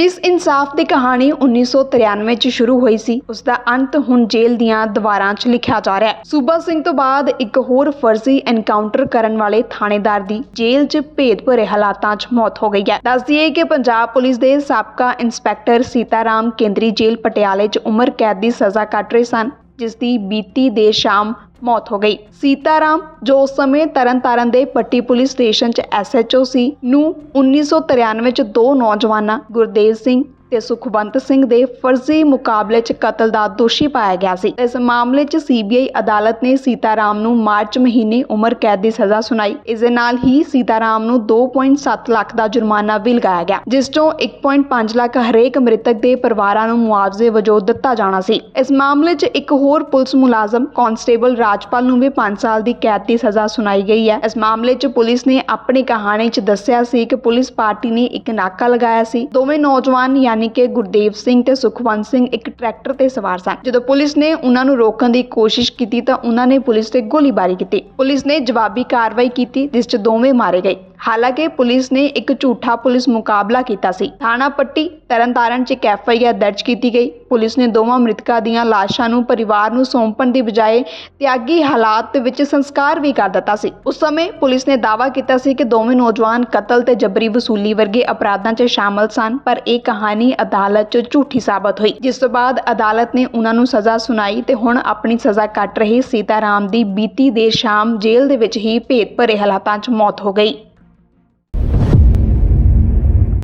ਜਿਸ ਇਨਸਾਫ ਦੀ ਕਹਾਣੀ 1993 ਚ ਸ਼ੁਰੂ ਹੋਈ ਸੀ ਉਸ ਦਾ ਅੰਤ ਹੁਣ ਜੇਲ੍ਹ ਦੀਆਂ ਦੀਵਾਰਾਂ 'ਚ ਲਿਖਿਆ ਜਾ ਰਿਹਾ ਹੈ। ਸੂਬਾ ਸਿੰਘ ਤੋਂ ਬਾਅਦ ਇੱਕ ਹੋਰ ਫਰਜ਼ੀ ਐਨਕਾਊਂਟਰ ਕਰਨ ਵਾਲੇ ਥਾਣੇਦਾਰ ਦੀ ਜੇਲ੍ਹ 'ਚ ਭੇਦ ਭਰੇ ਹਾਲਾਤਾਂ 'ਚ ਮੌਤ ਹੋ ਗਈ ਹੈ। ਦੱਸ ਦਈਏ ਕਿ ਪੰਜਾਬ ਪੁਲਿਸ ਦੇ ਸਾਬਕਾ ਇੰਸਪੈਕਟਰ ਸੀਤਾਰਾਮ ਕੇਂਦਰੀ ਜੇਲ੍ਹ ਪਟਿਆਲੇ 'ਚ ਉਮਰ ਕੈਦ ਦੀ ਸਜ਼ਾ ਕੱਟ ਰਹੇ ਸਨ। ਜਿਸ ਦੀ ਬੀਤੀ ਦੇ ਸ਼ਾਮ ਮੌਤ ਹੋ ਗਈ। ਸੀਤਾਰਾਮ, ਜੋ ਉਸ ਸਮੇਂ ਤਰਨਤਾਰਨ ਦੇ ਪੱਟੀ ਪੁਲਿਸ ਸਟੇਸ਼ਨ 'ਚ ਐਸਐਚਓ ਸੀ, ਨੂੰ 1993 'ਚ ਦੋ ਨੌਜਵਾਨਾਂ, ਗੁਰਦੇਵ ਸਿੰਘ ਤੇ ਸੁਖਵੰਤ ਸਿੰਘ ਦੇ ਫਰਜ਼ੀ ਮੁਕਾਬਲੇ 'ਚ ਕਤਲ ਦਾ ਦੋਸ਼ੀ ਪਾਇਆ ਗਿਆ ਸੀ। ਇਸ ਮਾਮਲੇ 'ਚ ਸੀਬੀਆਈ ਅਦਾਲਤ ਨੇ ਸੀਤਾਰਾਮ ਨੂੰ ਮਾਰਚ ਮਹੀਨੇ ਉਮਰ ਕੈਦ ਦੀ ਸਜ਼ਾ ਸੁਣਾਈ। ਇਸ ਦੇ ਨਾਲ ਹੀ ਸੀਤਾਰਾਮ ਨੂੰ 2.7 ਲੱਖ ਦਾ ਜੁਰਮਾਨਾ ਵੀ ਲਗਾਇਆ ਗਿਆ, ਜਿਸ ਤੋਂ 1.5 ਲੱਖ ਹਰੇਕ ਮ੍ਰਿਤਕ ਦੇ ਪਰਿਵਾਰਾਂ ਨੂੰ ਮੁਆਵਜ਼ੇ ਵਜੋਂ ਦਿੱਤਾ ਜਾਣਾ ਸੀ। ਇਸ ਮਾਮਲੇ 'ਚ ਇੱਕ ਹੋਰ ਪੁਲਿਸ ਮੁਲਾਜ਼ਮ, ਕਾਂਸਟੇਬਲ ਰਾਜਪਾਲ ਨੂੰ ਵੀ 5 ਸਾਲ ਦੀ ਕੈਦ ਦੀ ਸਜ਼ਾ ਸੁਣਾਈ ਗਈ ਹੈ। ਇਸ ਮਾਮਲੇ 'ਚ ਪੁਲਿਸ ਨੇ ਆਪਣੀ ਕਹਾਣੀ 'ਚ ਦੱਸਿਆ ਸੀ ਕਿ ਪੁਲਿਸ ਪਾਰਟੀ ਨੇ ਇੱਕ ਨਾਕਾ ਲਗਾਇਆ ਸੀ। ਦੋਵੇਂ ਨੌਜਵਾਨ, ਯਾਨੀ ਕਿ ਗੁਰਦੇਵ ਸਿੰਘ ਤੇ ਸੁਖਵੰਤ ਸਿੰਘ ਇੱਕ ਟਰੈਕਟਰ ਤੇ ਸਵਾਰ ਸਨ। ਜਦੋਂ ਪੁਲਿਸ ਨੇ ਉਹਨਾਂ ਨੂੰ ਰੋਕਣ ਦੀ ਕੋਸ਼ਿਸ਼ ਕੀਤੀ ਤਾਂ ਉਹਨਾਂ ਨੇ ਪੁਲਿਸ ਤੇ ਗੋਲੀਬਾਰੀ ਕੀਤੀ। ਪੁਲਿਸ ਨੇ ਜਵਾਬੀ ਕਾਰਵਾਈ ਕੀਤੀ, ਜਿਸ 'ਚ ਦੋਵੇਂ ਮਾਰੇ ਗਏ। ਹਾਲਾਂਕਿ ਪੁਲਿਸ ਨੇ ਇੱਕ ਝੂਠਾ ਪੁਲਿਸ ਮੁਕਾਬਲਾ ਕੀਤਾ ਸੀ। ਥਾਣਾ ਪੱਟੀ, ਤਰਨਤਾਰਨ 'ਚ ਇੱਕ ਐਫਆਈਆਰ ਦਰਜ ਕੀਤੀ ਗਈ। ਪੁਲਿਸ ਨੇ ਦੋਵਾਂ ਮ੍ਰਿਤਕਾਂ ਦੀਆਂ ਲਾਸ਼ਾਂ ਨੂੰ ਪਰਿਵਾਰ ਨੂੰ ਸੌਂਪਣ ਦੀ ਬਜਾਏ ਤਿਆਗੀ ਹਾਲਾਤ ਵਿੱਚ ਸੰਸਕਾਰ ਵੀ ਕਰ ਦਿੱਤਾ ਸੀ। ਉਸ ਸਮੇਂ ਪੁਲਿਸ ਨੇ ਦਾਅਵਾ ਕੀਤਾ ਸੀ ਕਿ ਦੋਵੇਂ ਨੌਜਵਾਨ ਕਤਲ ਤੇ ਜਬਰੀ ਵਸੂਲੀ ਵਰਗੇ ਅਪਰਾਧਾਂ 'ਚ ਸ਼ਾਮਲ ਸਨ, ਪਰ ਇਹ ਕਹਾਣੀ ਅਦਾਲਤ 'ਚ ਝੂਠੀ ਸਾਬਤ ਹੋਈ। ਜਿਸ ਤੋਂ ਬਾਅਦ ਅਦਾਲਤ ਨੇ ਉਹਨਾਂ ਨੂੰ ਸਜ਼ਾ ਸੁਣਾਈ ਤੇ ਹੁਣ ਆਪਣੀ ਸਜ਼ਾ ਕੱਟ ਰਹੇ ਸੀਤਾਰਾਮ ਦੀ ਬੀਤੀ ਦੇਰ ਸ਼ਾਮ ਜੇਲ੍ਹ ਦੇ ਵਿੱਚ ਹੀ ਭੇਦ ਭਰੇ ਹਾਲਾਤਾਂ 'ਚ ਮੌਤ ਹੋ ਗਈ।